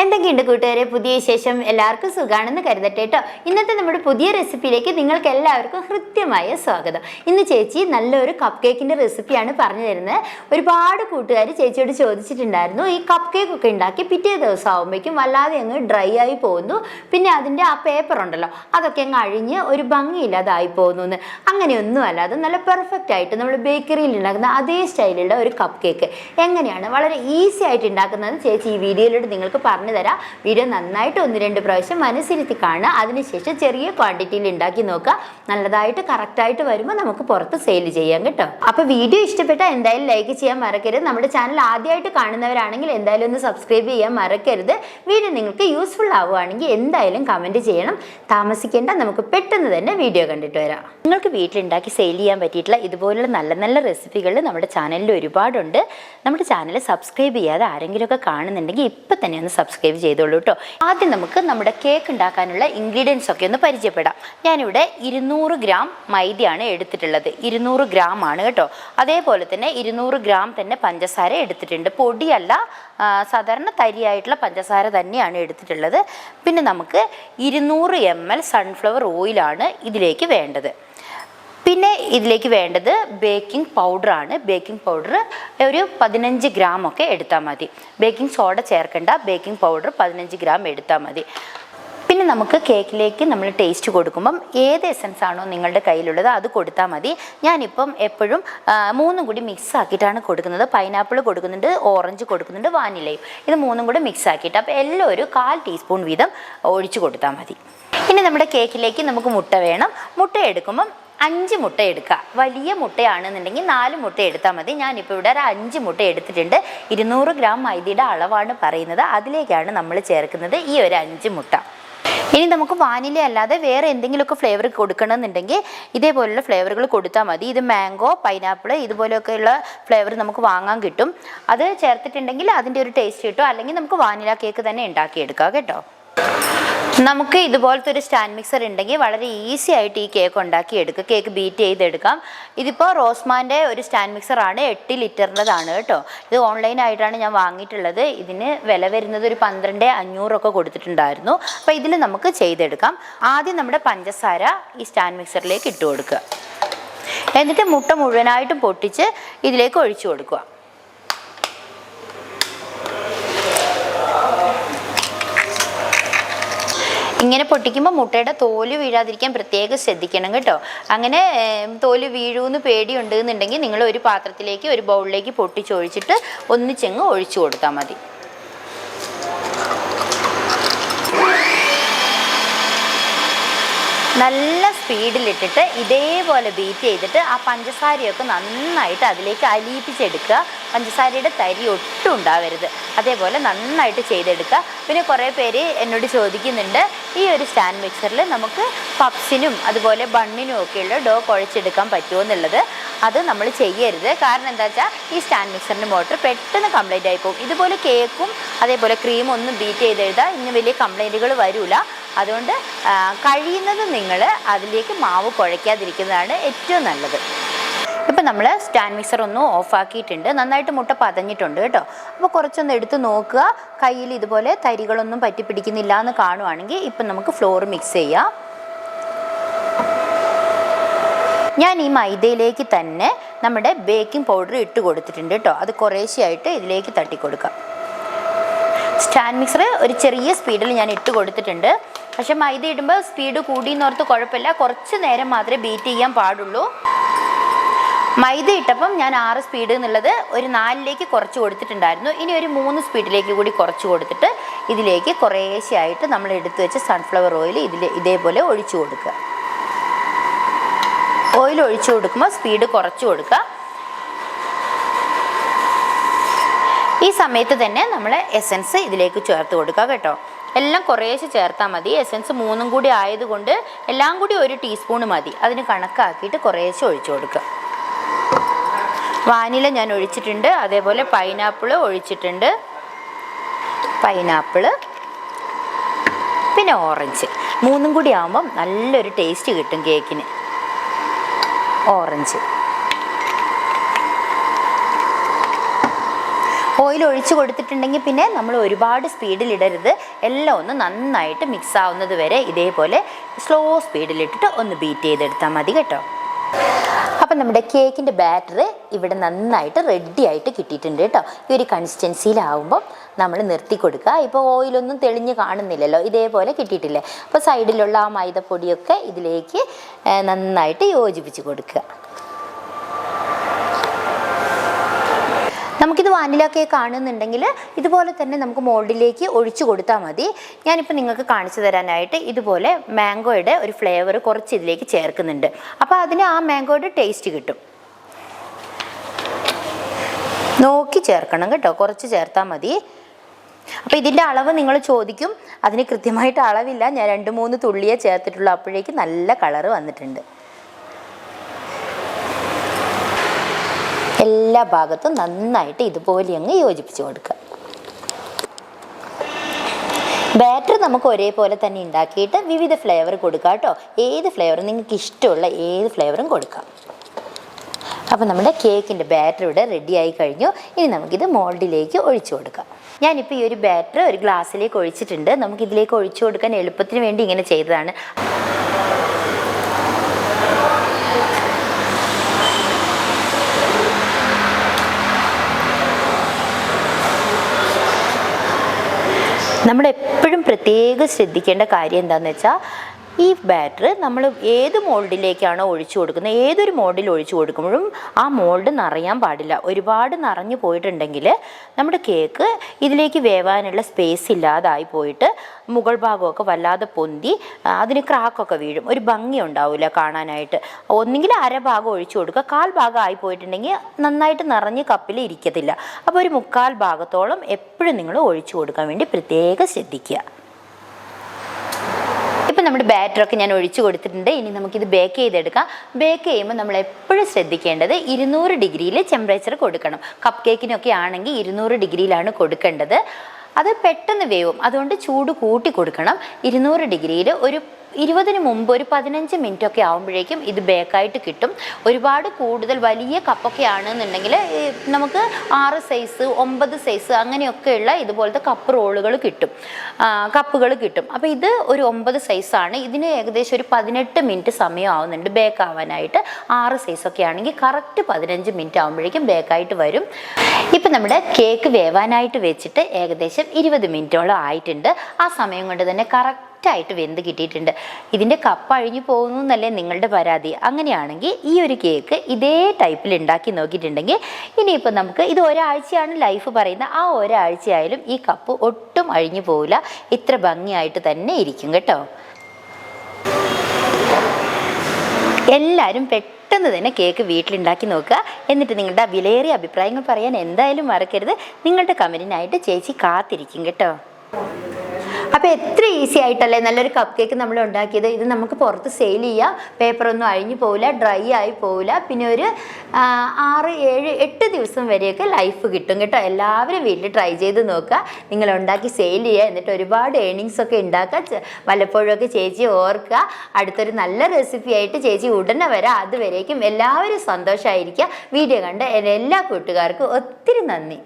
എന്തൊക്കെയുണ്ട് കൂട്ടുകാരെ? പുതിയ വിശേഷം എല്ലാവർക്കും സുഖാണെന്ന് കരുതട്ടെ കേട്ടോ. ഇന്നത്തെ നമ്മുടെ പുതിയ റെസിപ്പിയിലേക്ക് നിങ്ങൾക്ക് എല്ലാവർക്കും ഹൃദ്യമായ സ്വാഗതം. ഇന്ന് ചേച്ചി നല്ലൊരു കപ്പ് കേക്കിന്റെ റെസിപ്പിയാണ് പറഞ്ഞു തരുന്നത്. ഒരുപാട് കൂട്ടുകാർ ചേച്ചിയോട് ചോദിച്ചിട്ടുണ്ടായിരുന്നു ഈ കപ്പ് കേക്ക് ഒക്കെ ഉണ്ടാക്കി പിറ്റേ ദിവസം ആകുമ്പോഴേക്കും വല്ലാതെ അങ്ങ് ഡ്രൈ ആയി പോകുന്നു. പിന്നെ അതിന്റെ ആ പേപ്പർ ഉണ്ടല്ലോ അതൊക്കെ അങ്ങ് അഴിഞ്ഞ് ഒരു ഭംഗിയില്ലാതായി പോകുന്നു എന്ന് അങ്ങനെയൊന്നും അത് നല്ല പെർഫെക്റ്റ് ആയിട്ട് നമ്മൾ ബേക്കറിയിൽ ഉണ്ടാക്കുന്ന അതേ സ്റ്റൈലുള്ള ഒരു കപ്പ് കേക്ക് എങ്ങനെയാണ്? വളരെ ഈസി ആയിട്ട് ഉണ്ടാക്കുന്നത് ചേച്ചി ഈ വീഡിയോയിലൂടെ നിങ്ങൾക്ക് പറഞ്ഞു തരാം വീഡിയോ നന്നായിട്ട് ഒന്ന് രണ്ട് പ്രാവശ്യം മനസ്സിരുത്തി കാണുക. അതിനുശേഷം ചെറിയ ക്വാണ്ടിറ്റിയിൽ ഉണ്ടാക്കി നോക്കുക. നല്ലതായിട്ട് കറക്റ്റായിട്ട് വരുമ്പോൾ നമുക്ക് പുറത്ത് സെയിൽ ചെയ്യാം കേട്ടോ. അപ്പോൾ വീഡിയോ ഇഷ്ടപ്പെട്ടാൽ എന്തായാലും ലൈക്ക് ചെയ്യാൻ മറക്കരുത്. നമ്മുടെ ചാനൽ ആദ്യമായിട്ട് കാണുന്നവരാണെങ്കിൽ എന്തായാലും ഒന്ന് സബ്സ്ക്രൈബ് ചെയ്യാൻ മറക്കരുത്. വീഡിയോ നിങ്ങൾക്ക് യൂസ്ഫുൾ ആവുകയാണെങ്കിൽ എന്തായാലും കമന്റ് ചെയ്യണം. താമസിക്കേണ്ട നമുക്ക് പെട്ടെന്ന് തന്നെ വീഡിയോ കണ്ടിട്ട് വരാം. നിങ്ങൾക്ക് വീട്ടിലുണ്ടാക്കി സെയിൽ ചെയ്യാൻ പറ്റിയിട്ടുള്ള ഇതുപോലുള്ള നല്ല നല്ല റെസിപ്പികൾ നമ്മുടെ ചാനലിൽ ഒരുപാടുണ്ട്. നമ്മുടെ ചാനൽ സബ്സ്ക്രൈബ് ചെയ്യാതെ ആരെങ്കിലുമൊക്കെ കാണുന്നുണ്ടെങ്കിൽ ഇപ്പം തന്നെ ഒന്ന് സബ്സ്ക്രൈബ് ചെയ്തോളൂ കേട്ടോ ആദ്യം നമുക്ക് നമ്മുടെ കേക്ക് ഉണ്ടാക്കാനുള്ള ഇൻഗ്രീഡിയൻസ് ഒക്കെ ഒന്ന് പരിചയപ്പെടാം. ഞാനിവിടെ ഇരുന്നൂറ് ഗ്രാം മൈദയാണ് എടുത്തിട്ടുള്ളത്. ഇരുന്നൂറ് ഗ്രാം ആണ് കേട്ടോ. അതേപോലെ തന്നെ ഇരുന്നൂറ് ഗ്രാം തന്നെ പഞ്ചസാര എടുത്തിട്ടുണ്ട്. പൊടിയല്ല സാധാരണ തരിയായിട്ടുള്ള പഞ്ചസാര തന്നെയാണ് എടുത്തിട്ടുള്ളത്. പിന്നെ നമുക്ക് ഇരുന്നൂറ് എം എൽ സൺഫ്ലവർ ഓയിലാണ് ഇതിലേക്ക് വേണ്ടത്. പിന്നെ ഇതിലേക്ക് വേണ്ടത് ബേക്കിംഗ് പൗഡറാണ് ബേക്കിംഗ് പൗഡർ ഒരു പതിനഞ്ച് ഗ്രാം ഒക്കെ എടുത്താൽ മതി. ബേക്കിംഗ് സോഡ ചേർക്കേണ്ട. ബേക്കിംഗ് പൗഡർ പതിനഞ്ച് ഗ്രാം എടുത്താൽ മതി. പിന്നെ നമുക്ക് കേക്കിലേക്ക് നമ്മൾ ടേസ്റ്റ് കൊടുക്കുമ്പം ഏത് എസൻസ് ആണോ നിങ്ങളുടെ കയ്യിലുള്ളത് അത് കൊടുത്താൽ മതി. ഞാനിപ്പം എപ്പോഴും മൂന്നും കൂടി മിക്സ് ആക്കിയിട്ടാണ് കൊടുക്കുന്നത്. പൈനാപ്പിൾ കൊടുക്കുന്നുണ്ട് ഓറഞ്ച് കൊടുക്കുന്നുണ്ട് വാനിലയും ഇത് മൂന്നും കൂടി മിക്സ് ആക്കിയിട്ട് അപ്പോൾ എല്ലാം ഒരു കാൽ ടീസ്പൂൺ വീതം ഒഴിച്ച് കൊടുത്താൽ മതി. ഇനി നമ്മുടെ കേക്കിലേക്ക് നമുക്ക് മുട്ട വേണം. മുട്ട എടുക്കുമ്പം അഞ്ച് മുട്ട എടുക്കുക. വലിയ മുട്ടയാണെന്നുണ്ടെങ്കിൽ നാല് മുട്ട എടുത്താൽ മതി. ഞാനിപ്പോൾ ഇവിടെ ഒരു അഞ്ച് മുട്ട എടുത്തിട്ടുണ്ട്. ഇരുന്നൂറ് ഗ്രാം മൈദയുടെ അളവാണ് പറയുന്നത്. അതിലേക്കാണ് നമ്മൾ ചേർക്കുന്നത് ഈ ഒരു അഞ്ച് മുട്ട. ഇനി നമുക്ക് വാനില അല്ലാതെ വേറെ എന്തെങ്കിലുമൊക്കെ ഫ്ലേവർ കൊടുക്കണമെന്നുണ്ടെങ്കിൽ ഇതേപോലുള്ള ഫ്ലേവറുകൾ കൊടുത്താൽ മതി. ഇത് മാംഗോ പൈനാപ്പിൾ ഇതുപോലെയൊക്കെയുള്ള ഫ്ലേവർ നമുക്ക് വാങ്ങാൻ കിട്ടും. അത് ചേർത്തിട്ടുണ്ടെങ്കിൽ അതിന്റെ ഒരു ടേസ്റ്റ് കിട്ടും. അല്ലെങ്കിൽ നമുക്ക് വാനില കേക്ക് തന്നെ ഉണ്ടാക്കിയെടുക്കാം. കേട്ടോ? നമുക്ക് ഇതുപോലത്തെ ഒരു സ്റ്റാൻഡ് മിക്സർ ഉണ്ടെങ്കിൽ വളരെ ഈസി ആയിട്ട് ഈ കേക്ക് ഉണ്ടാക്കി എടുക്കുക കേക്ക് ബീറ്റ് ചെയ്തെടുക്കാം. ഇതിപ്പോൾ റോസ്മാന്റെ ഒരു സ്റ്റാൻഡ് മിക്സർ ആണ്. എട്ട് ലിറ്ററിന്റെതാണ് കേട്ടോ. ഇത് ഓൺലൈനായിട്ടാണ് ഞാൻ വാങ്ങിയിട്ടുള്ളത്. ഇതിന് വില വരുന്നത് ഒരു പന്ത്രണ്ട് അഞ്ഞൂറൊക്കെ കൊടുത്തിട്ടുണ്ടായിരുന്നു. അപ്പോൾ ഇതിൽ നമുക്ക് ചെയ്തെടുക്കാം. ആദ്യം നമ്മുടെ പഞ്ചസാര ഈ സ്റ്റാൻഡ് മിക്സറിലേക്ക് ഇട്ട് കൊടുക്കുക. എന്നിട്ട് മുട്ട മുഴുവനായിട്ടും പൊട്ടിച്ച് ഇതിലേക്ക് ഒഴിച്ചു കൊടുക്കുക. ഇങ്ങനെ പൊട്ടിക്കുമ്പോൾ മുട്ടയുടെ തോൽ വീഴാതിരിക്കാൻ പ്രത്യേകം ശ്രദ്ധിക്കണം കേട്ടോ. അങ്ങനെ തോൽ വീഴൂന്ന് പേടിയുണ്ട് എന്നുണ്ടെങ്കിൽ നിങ്ങൾ ഒരു പാത്രത്തിലേക്ക് ഒരു ബൗളിലേക്ക് പൊട്ടിച്ചൊഴിച്ചിട്ട് ഒന്നിച്ചെങ്ങ് ഒഴിച്ചു കൊടുത്താൽ മതി. നല്ല സ്പീഡിലിട്ടിട്ട് ഇതേപോലെ ബീറ്റ് ചെയ്തിട്ട് ആ പഞ്ചസാരയൊക്കെ നന്നായിട്ട് അതിലേക്ക് അലിയിപ്പിച്ചെടുക്കുക. പഞ്ചസാരയുടെ തരി ഒട്ടും ഉണ്ടാവരുത്. അതേപോലെ നന്നായിട്ട് ചെയ്തെടുക്കുക. പിന്നെ കുറേ പേര് എന്നോട് ചോദിക്കുന്നുണ്ട് ഈ ഒരു സ്റ്റാൻഡ് മിക്സറിൽ നമുക്ക് പപ്സിനും അതുപോലെ ബണ്ണിനും ഒക്കെയുള്ള ഡോ കുഴച്ചെടുക്കാൻ പറ്റുമോ എന്നുള്ളത്? അത് നമ്മൾ ചെയ്യരുത്. കാരണം എന്താ വെച്ചാൽ ഈ സ്റ്റാൻഡ് മിക്സറിന്റെ മോട്ടർ പെട്ടെന്ന് കംപ്ലൈന്റ് ആയി പോകും. ഇതുപോലെ കേക്കും അതേപോലെ ക്രീമും ഒന്നും ബീറ്റ് ചെയ്തെഴുതാം ഇന്ന് വലിയ കംപ്ലൈന്റുകൾ വരില്ല അതുകൊണ്ട് കഴിയുന്നത് നിങ്ങൾ അതിലേക്ക് മാവ് കുഴയ്ക്കാതിരിക്കുന്നതാണ് ഏറ്റവും നല്ലത്. ഇപ്പം നമ്മൾ സ്റ്റാൻഡ് മിക്സർ ഒന്ന് ഓഫാക്കിയിട്ടുണ്ട്. നന്നായിട്ട് മുട്ട പതഞ്ഞിട്ടുണ്ട് കേട്ടോ. അപ്പോൾ കുറച്ചൊന്ന് എടുത്ത് നോക്കുക. കയ്യിൽ ഇതുപോലെ തരികളൊന്നും പറ്റി പിടിക്കുന്നില്ല എന്ന് കാണുവാണെങ്കിൽ ഇപ്പം നമുക്ക് ഫ്ലോർ മിക്സ് ചെയ്യാം. ഞാൻ ഈ മൈദയിലേക്ക് തന്നെ നമ്മുടെ ബേക്കിംഗ് പൗഡർ ഇട്ട് കൊടുത്തിട്ടുണ്ട് കേട്ടോ. അത് കുറേശ്ശെയായിട്ട് ഇതിലേക്ക് തട്ടി കൊടുക്കാം സ്റ്റാൻഡ് മിക്സർ ഒരു ചെറിയ സ്പീഡിൽ ഞാൻ ഇട്ട് കൊടുത്തിട്ടുണ്ട്. പക്ഷേ മൈദ ഇടുമ്പോൾ സ്പീഡ് കൂടിയെന്നോർത്ത് കുഴപ്പമില്ല. കുറച്ച് നേരം മാത്രമേ ബീറ്റ് ചെയ്യാൻ പാടുള്ളൂ. മൈദ ഇട്ടപ്പം ഞാൻ ആറ് സ്പീഡ് എന്നുള്ളത് ഒരു നാലിലേക്ക് കുറച്ച് കൊടുത്തിട്ടുണ്ടായിരുന്നു. ഇനി ഒരു മൂന്ന് സ്പീഡിലേക്ക് കൂടി കുറച്ച് കൊടുത്തിട്ട് ഇതിലേക്ക് കുറേശ്ശെയായിട്ട് നമ്മൾ എടുത്തു വെച്ച സൺഫ്ലവർ ഓയിൽ ഇതിൽ ഇതേപോലെ ഒഴിച്ചു കൊടുക്കുക. ഓയിൽ ഒഴിച്ചു കൊടുക്കുമ്പോൾ സ്പീഡ് കുറച്ച് കൊടുക്കുക. ഈ സമയത്ത് തന്നെ നമ്മൾ എസൻസ് ഇതിലേക്ക് ചേർത്ത് കൊടുക്കുക കേട്ടോ. എല്ലാം കുറേശ്ശെ ചേർത്താൽ മതി. എസൻസ് മൂന്നും കൂടി ആയതുകൊണ്ട് എല്ലാം കൂടി ഒരു ടീസ്പൂൺ മതി. അതിന് കണക്കാക്കിയിട്ട് കുറേശ്ശെ ഒഴിച്ചു കൊടുക്കുക. വാനില ഞാൻ ഒഴിച്ചിട്ടുണ്ട്. അതേപോലെ പൈനാപ്പിൾ ഒഴിച്ചിട്ടുണ്ട്. പൈനാപ്പിൾ പിന്നെ ഓറഞ്ച് മൂന്നും കൂടി ആകുമ്പം നല്ലൊരു ടേസ്റ്റ് കിട്ടും കേക്കിന് ഓറഞ്ച് ഓയിൽ ഒഴിച്ച് കൊടുത്തിട്ടുണ്ടെങ്കിൽ പിന്നെ നമ്മൾ ഒരുപാട് സ്പീഡിൽ ഇടരുത് എല്ലാം ഒന്ന് നന്നായിട്ട് മിക്സ് ആവുന്നത് വരെ ഇതേപോലെ സ്ലോ സ്പീഡിലിട്ടിട്ട് ഒന്ന് ബീറ്റ് ചെയ്തെടുത്താൽ മതി കേട്ടോ. അപ്പം നമ്മുടെ കേക്കിന്റെ ബാറ്റർ ഇവിടെ നന്നായിട്ട് റെഡി ആയിട്ട് കിട്ടിയിട്ടുണ്ട് കേട്ടോ. ഈ ഒരു കൺസിസ്റ്റൻസിയിലാവുമ്പം നമ്മൾ നിർത്തി കൊടുക്കുക. ഇപ്പോൾ ഓയിലൊന്നും തെളിഞ്ഞ് കാണുന്നില്ലല്ലോ. ഇതേപോലെ കിട്ടിയിട്ടില്ലേ? അപ്പോൾ സൈഡിലുള്ള ആ മൈദപ്പൊടിയൊക്കെ ഇതിലേക്ക് നന്നായിട്ട് യോജിപ്പിച്ച് കൊടുക്കുക. നമുക്കിത് വാനില കേക്ക് ആണെന്നുണ്ടെങ്കിൽ ഇതുപോലെ തന്നെ നമുക്ക് മോൾഡിലേക്ക് ഒഴിച്ചു കൊടുത്താൽ മതി. ഞാനിപ്പോൾ നിങ്ങൾക്ക് കാണിച്ചു തരാനായിട്ട് ഇതുപോലെ മാംഗോയുടെ ഒരു ഫ്ലേവർ കുറച്ച് ഇതിലേക്ക് ചേർക്കുന്നുണ്ട്. അപ്പോൾ അതിന് ആ മാംഗോയുടെ ടേസ്റ്റ് കിട്ടും. നോക്കി ചേർക്കണം കേട്ടോ. കുറച്ച് ചേർത്താൽ മതി. അപ്പോൾ ഇതിന്റെ അളവ് നിങ്ങൾ ചോദിക്കും. അതിന് കൃത്യമായിട്ട് അളവില്ല. ഞാൻ രണ്ട് മൂന്ന് തുള്ളിയേ ചേർത്തിട്ടുള്ളൂ. അപ്പോഴേക്ക് നല്ല കളറ് വന്നിട്ടുണ്ട്. എല്ലാ ഭാഗത്തും നന്നായിട്ട് ഇതുപോലെ അങ്ങ് യോജിപ്പിച്ച് കൊടുക്കുക. ബാറ്റർ നമുക്ക് ഒരേപോലെ തന്നെ ഉണ്ടാക്കിയിട്ട് വിവിധ ഫ്ലേവർ കൊടുക്കുക കേട്ടോ. ഏത് ഫ്ലേവർ നിങ്ങൾക്ക് ഇഷ്ടമുള്ള ഏത് ഫ്ലേവറും കൊടുക്കാം അപ്പോൾ നമ്മുടെ കേക്കിന്റെ ബാറ്റർ ഇവിടെ റെഡി ആയി കഴിഞ്ഞു. ഇനി നമുക്കിത് മോൾഡിലേക്ക് ഒഴിച്ചു കൊടുക്കാം. ഞാനിപ്പോൾ ഈ ഒരു ബാറ്റർ ഒരു ഗ്ലാസ്സിലേക്ക് ഒഴിച്ചിട്ടുണ്ട്. നമുക്കിതിലേക്ക് ഒഴിച്ചു കൊടുക്കാൻ എളുപ്പത്തിന് വേണ്ടി ഇങ്ങനെ ചെയ്തതാണ്. നമ്മൾ എപ്പോഴും പ്രത്യേകം ശ്രദ്ധിക്കേണ്ട കാര്യം എന്താണെന്ന് വെച്ചാൽ ഈ ബാറ്റർ നമ്മൾ ഏത് മോൾഡിലേക്കാണോ ഒഴിച്ചു കൊടുക്കുന്നത് ഏതൊരു മോൾഡിൽ ഒഴിച്ചു കൊടുക്കുമ്പോഴും ആ മോൾഡ് നിറയാൻ പാടില്ല. ഒരുപാട് നിറഞ്ഞു പോയിട്ടുണ്ടെങ്കിൽ നമ്മുടെ കേക്ക് ഇതിലേക്ക് വേവാനുള്ള സ്പേസ് ഇല്ലാതായി പോയിട്ട് മുകൾ ഭാഗമൊക്കെ വല്ലാതെ പൊന്തി അതിന് ക്രാക്കൊക്കെ വീഴും. ഒരു ഭംഗി ഉണ്ടാവില്ല കാണാനായിട്ട്. ഒന്നുകിൽ അരഭാഗം ഒഴിച്ചു കൊടുക്കുക കാൽ ഭാഗം ആയി പോയിട്ടുണ്ടെങ്കിൽ നന്നായിട്ട് നിറഞ്ഞ് കപ്പിൽ ഇരിക്കത്തില്ല. അപ്പോൾ ഒരു മുക്കാൽ ഭാഗത്തോളം എപ്പോഴും നിങ്ങൾ ഒഴിച്ചു കൊടുക്കാൻ വേണ്ടി പ്രത്യേകം ശ്രദ്ധിക്കുക. ഇപ്പം നമ്മുടെ ബാറ്ററൊക്കെ ഞാൻ ഒഴിച്ചു കൊടുത്തിട്ടുണ്ട്. ഇനി നമുക്കിത് ബേക്ക് ചെയ്തെടുക്കാം. ബേക്ക് ചെയ്യുമ്പോൾ നമ്മൾ എപ്പോഴും ശ്രദ്ധിക്കേണ്ടത് ഇരുന്നൂറ് ഡിഗ്രിയിൽ ടെമ്പറേച്ചർ കൊടുക്കണം. കപ്പ് കേക്കിനൊക്കെ ആണെങ്കിൽ ഇരുന്നൂറ് ഡിഗ്രിയിലാണ് കൊടുക്കേണ്ടത്. അത് പെട്ടെന്ന് വേവും. അതുകൊണ്ട് ചൂട് കൂട്ടി കൊടുക്കണം. ഇരുന്നൂറ് ഡിഗ്രിയിൽ ഒരു ഇരുപതിന് മുമ്പ് ഒരു പതിനഞ്ച് മിനിറ്റ് ഒക്കെ ആകുമ്പോഴേക്കും ഇത് ബേക്കായിട്ട് കിട്ടും. ഒരുപാട് കൂടുതൽ വലിയ കപ്പൊക്കെ ആണെന്നുണ്ടെങ്കിൽ നമുക്ക് ആറ് സൈസ് ഒമ്പത് സൈസ് അങ്ങനെയൊക്കെയുള്ള ഇതുപോലത്തെ കപ്പ് റോളുകൾ കിട്ടും. കപ്പുകൾ കിട്ടും. അപ്പോൾ ഇത് ഒരു ഒമ്പത് സൈസാണ് ഇതിന് ഏകദേശം ഒരു പതിനെട്ട് മിനിറ്റ് സമയം ആവുന്നുണ്ട് ബേക്ക് ആവാനായിട്ട്. ആറ് സൈസൊക്കെ ആണെങ്കിൽ കറക്റ്റ് പതിനഞ്ച് മിനിറ്റ് ആകുമ്പോഴേക്കും ബേക്കായിട്ട് വരും. ഇപ്പം നമ്മുടെ കേക്ക് വേവാനായിട്ട് വെച്ചിട്ട് ഏകദേശം ഇരുപത് മിനിറ്റോളം ആയിട്ടുണ്ട്. ആ സമയം കൊണ്ട് തന്നെ കറക്റ്റ് ആയിട്ട് വെന്ത് കിട്ടിയിട്ടുണ്ട്. ഇതിന്റെ കപ്പ് അഴിഞ്ഞു പോകുന്നു എന്നല്ലേ നിങ്ങളുടെ പരാതി. അങ്ങനെയാണെങ്കിൽ ഈ ഒരു കേക്ക് ഇതേ ടൈപ്പിൽ ഉണ്ടാക്കി നോക്കിയിട്ടുണ്ടെങ്കിൽ ഇനിയിപ്പോൾ നമുക്ക് ഇത് ഒരാഴ്ചയാണ് ലൈഫ് പറയുന്നത്. ആ ഒരാഴ്ചയായാലും ഈ കപ്പ് ഒട്ടും അഴിഞ്ഞു പോവില്ല. ഇത്ര ഭംഗിയായിട്ട് തന്നെ ഇരിക്കും കേട്ടോ. എല്ലാവരും പെട്ടെന്ന് തന്നെ കേക്ക് വീട്ടിലുണ്ടാക്കി നോക്കുക. എന്നിട്ട് നിങ്ങളുടെ വിലയേറിയ അഭിപ്രായങ്ങൾ പറയാൻ എന്തായാലും മറക്കരുത്. നിങ്ങളുടെ കമന്റിനായിട്ട് ചേച്ചി കാത്തിരിക്കും കേട്ടോ. അപ്പോൾ എത്ര ഈസി ആയിട്ടല്ലേ നല്ലൊരു കപ്പ് കേക്ക് നമ്മൾ ഉണ്ടാക്കിയത്. ഇത് നമുക്ക് പുറത്ത് സെയിൽ ചെയ്യാം. പേപ്പറൊന്നും അഴിഞ്ഞു പോവില്ല ഡ്രൈ ആയി പോവില്ല. പിന്നെ ഒരു ആറ് ഏഴ് എട്ട് ദിവസം വരെയൊക്കെ ലൈഫ് കിട്ടും കേട്ടോ. എല്ലാവരും വീട്ടിൽ ട്രൈ ചെയ്ത് നോക്കുക. നിങ്ങൾ ഉണ്ടാക്കി സെയിൽ ചെയ്യുക. എന്നിട്ട് ഒരുപാട് ഏണിങ്സ് ഒക്കെ ഉണ്ടാക്കുക. വല്ലപ്പോഴൊക്കെ ചേച്ചി ഓർക്കുക. അടുത്തൊരു നല്ല റെസിപ്പി ആയിട്ട് ചേച്ചി ഉടനെ വരാം. അതുവരേക്കും എല്ലാവരും സന്തോഷമായിരിക്കുക വീഡിയോ കണ്ട എല്ലാ കൂട്ടുകാർക്കും ഒത്തിരി നന്ദി.